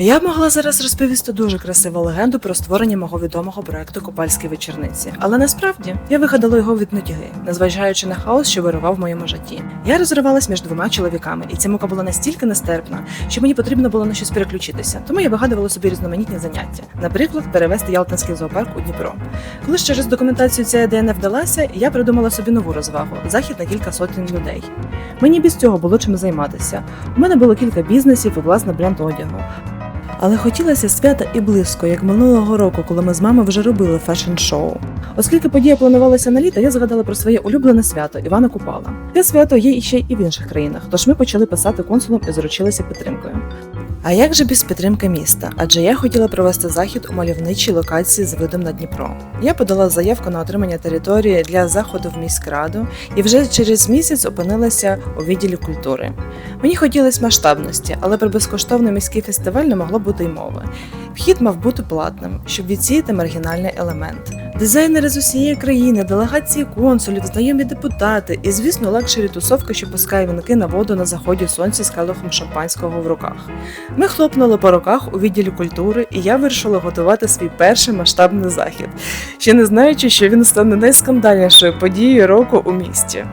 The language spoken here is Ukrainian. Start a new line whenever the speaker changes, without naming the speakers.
Я б могла зараз розповісти дуже красиву легенду про створення мого відомого проекту Копальські вечорниці, але насправді я вигадала його від нудьги, незважаючи на хаос, що вирував в моєму житті. Я розривалась між двома чоловіками, і ця мука була настільки нестерпна, що мені потрібно було на щось переключитися. Тому я вигадувала собі різноманітні заняття, наприклад, перевести Ялтинський зоопарк у Дніпро. Коли ж через документацію ця ідея не вдалася, я придумала собі нову розвагу захід на кілька сотень людей. Мені без цього було чим займатися. У мене було кілька бізнесів і власне бренд одягу. Але хотілося свята і близько, як минулого року, коли ми з мамою вже робили фешн-шоу. Оскільки подія планувалася на літо, я згадала про своє улюблене свято Івана Купала. Те свято є іще і в інших країнах, тож ми почали писати консулам і заручилися підтримкою. А як же без підтримки міста? Адже я хотіла провести захід у мальовничій локації з видом на Дніпро. Я подала заявку на отримання території для заходу в міськраду і вже через місяць опинилася у відділі культури. Мені хотілося масштабності, але про безкоштовний міський фестиваль не могло бути й мови. Вхід мав бути платним, щоб відсіяти маргінальний елемент. Дизайнери з усієї країни, делегації консулів, знайомі депутати і, звісно, лакшері тусовка, що пускає вінки на воду на заході сонця з келихом шампанського в руках. Ми хлопнули по руках у відділі культури, і я вирішила готувати свій перший масштабний захід, ще не знаючи, що він стане найскандальнішою подією року у місті.